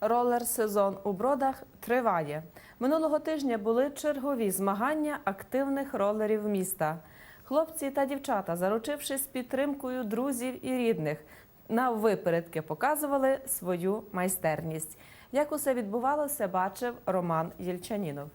Ролер-сезон у бродах триває. Минулого тижня були чергові змагання активних ролерів міста. Хлопці та дівчата, заручившись підтримкою друзів і рідних, на випередки показували свою майстерність. Як усе відбувалося, бачив Роман Єльчанінов.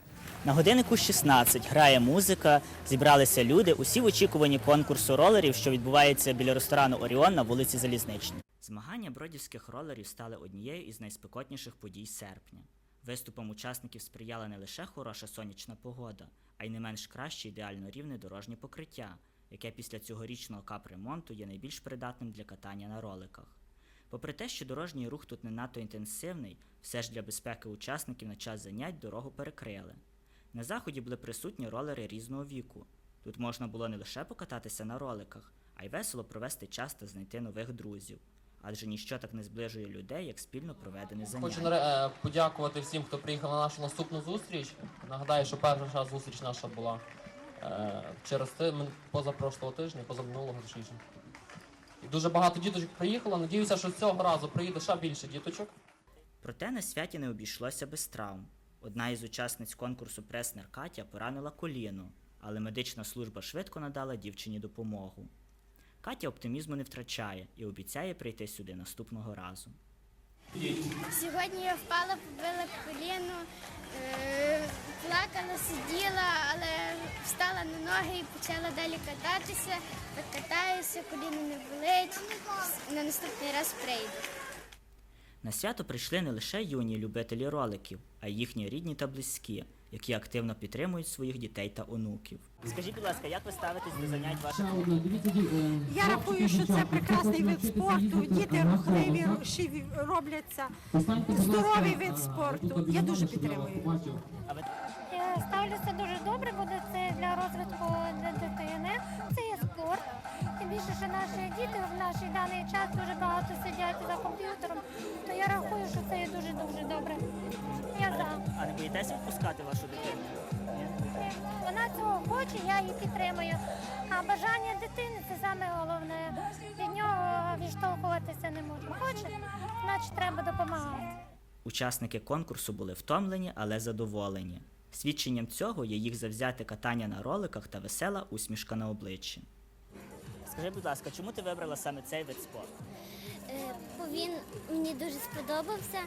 На годиннику 16 грає музика, зібралися люди, усі в очікуванні конкурсу ролерів, що відбувається біля ресторану Оріон на вулиці Залізничній. Змагання бродівських ролерів стали однією із найспекотніших подій серпня. Виступам учасників сприяла не лише хороша сонячна погода, а й не менш краще ідеально рівне дорожнє покриття, яке після цьогорічного капремонту є найбільш придатним для катання на роликах. Попри те, що дорожній рух тут не надто інтенсивний, все ж для безпеки учасників на час занять дорогу перекрили. На заході були присутні ролери різного віку. Тут можна було не лише покататися на роликах, а й весело провести час та знайти нових друзів. Адже ніщо так не зближує людей, як спільно проведене Хочу заняття. наре- е, подякувати всім, хто приїхав на нашу наступну зустріч. Нагадаю, що перша зустріч наша була е, через ти, позапрошлого тижня, позаминулого точніше. І дуже багато діточок приїхало. Надіюся, що цього разу приїде ще більше діточок. Проте на святі не обійшлося без травм. Одна із учасниць конкурсу Преснер Катя поранила коліно, але медична служба швидко надала дівчині допомогу. Катя оптимізму не втрачає і обіцяє прийти сюди наступного разу. Сьогодні я впала, побила коліно, е, плакала, сиділа, але встала на ноги і почала далі кататися. Так катаюся, коліно не болить. На наступний раз прийду. На свято прийшли не лише юні любителі роликів, а й їхні рідні та близькі, які активно підтримують своїх дітей та онуків. Скажіть, будь ласка, як ви ставитесь до занять ваших Я рахую, що це прекрасний вид спорту. Діти рухливі, рушиві робляться. Здоровий вид спорту. Я дуже підтримую. Я ставлюся дуже добре, бо це для розвитку для дитини. Це є спорт. Тим більше, що наші діти в наш даний час дуже багато сидять за комп'ютером, то я рахую, що це є дуже дуже добре. Я за. а не боїтеся відпускати підтримую. А бажання дитини це саме головне. Від нього відштовхуватися не можна. Хоче, значить треба допомагати. Учасники конкурсу були втомлені, але задоволені. Свідченням цього є їх завзяте катання на роликах та весела усмішка на обличчі. Скажи, будь ласка, чому ти вибрала саме цей вид спорту? Е, Бо він мені дуже сподобався.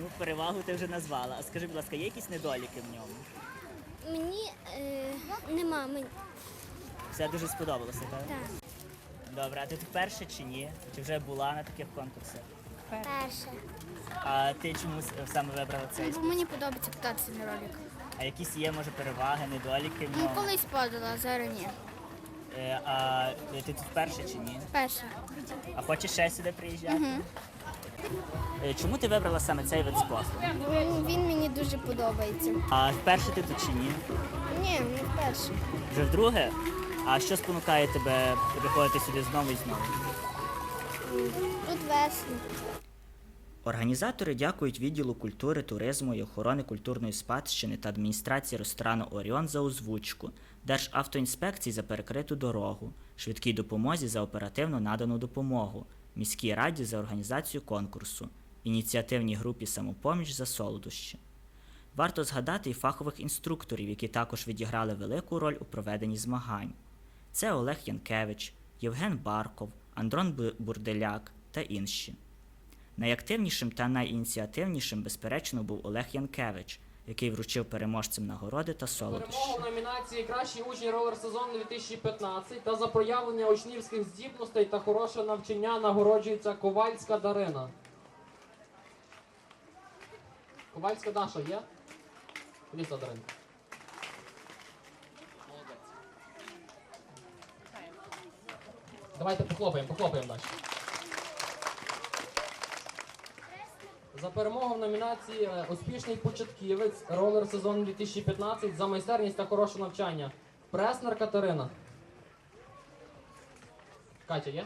Ну, перевагу ти вже назвала. А скажи, будь ласка, є якісь недоліки в ньому? Мені е, нема мені. Все дуже сподобалося, так? Так, Добре, а ти тут вперше чи ні? Чи вже була на таких конкурсах? перше. А ти чому с- саме вибрала цей? Бо мені подобається кататися на роликах. А якісь є, може, переваги, недоліки в Ну, ньому? колись падала, а зараз ні. Е, а ти тут вперше чи ні? Перша. А хочеш ще сюди приїжджати? Е, Чому ти вибрала саме цей вид спорту? Він, він мені дуже подобається. А вперше ти тут чи ні? Ні, не вперше. Вже вдруге? А що спонукає тебе приходити сюди знову і знову? Тут весело. Організатори дякують відділу культури, туризму і охорони культурної спадщини та адміністрації ресторану Оріон за озвучку, Державтоінспекції за перекриту дорогу, швидкій допомозі за оперативно надану допомогу, міській раді за організацію конкурсу, ініціативній групі самопоміч за солодощі. Варто згадати і фахових інструкторів, які також відіграли велику роль у проведенні змагань. Це Олег Янкевич, Євген Барков, Андрон Бурделяк та інші. Найактивнішим та найініціативнішим, безперечно, був Олег Янкевич, який вручив переможцям нагороди та солодощі. Перемогу номінації Кращий учень ролер сезон 2015 та за проявлення учнівських здібностей та хороше навчання нагороджується Ковальська Дарина. Ковальська Даша є? Ліса. Молодець. Давайте похлопаємо, похлопаємо далі. За перемогу в номінації е, Успішний початківець ролер сезон 2015 за майстерність та хороше навчання. Преснер Катерина. Катя є?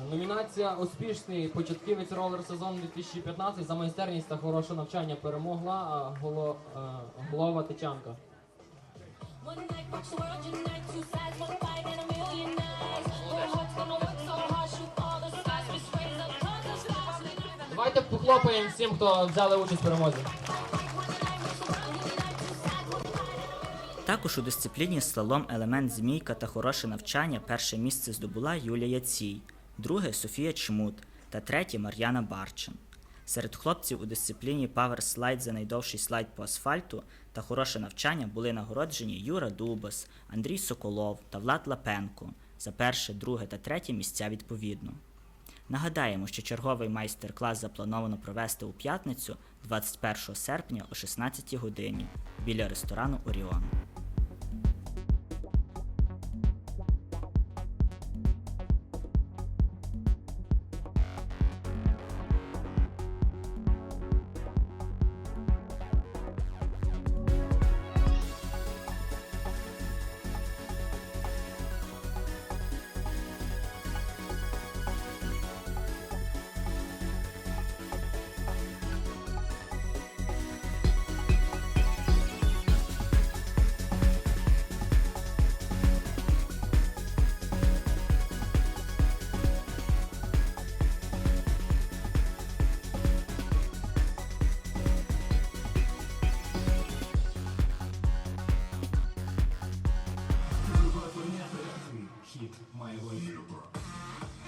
Е, Номінація Успішний початківець ролер сезон 2015 за майстерність та хороше навчання перемогла е, голова Тетянка. Давайте похлопаємо всім, хто взяли участь в перемозі. Також у дисципліні слалом елемент змійка та хороше навчання перше місце здобула Юлія Яцій, друге Софія Чмут та третє Мар'яна Барчин. Серед хлопців у дисципліні Slide за найдовший слайд по асфальту та хороше навчання були нагороджені Юра Дубас, Андрій Соколов та Влад Лапенко за перше, друге та третє місця відповідно. Нагадаємо, що черговий майстер-клас заплановано провести у п'ятницю 21 серпня о 16 годині біля ресторану Оріон. ああ。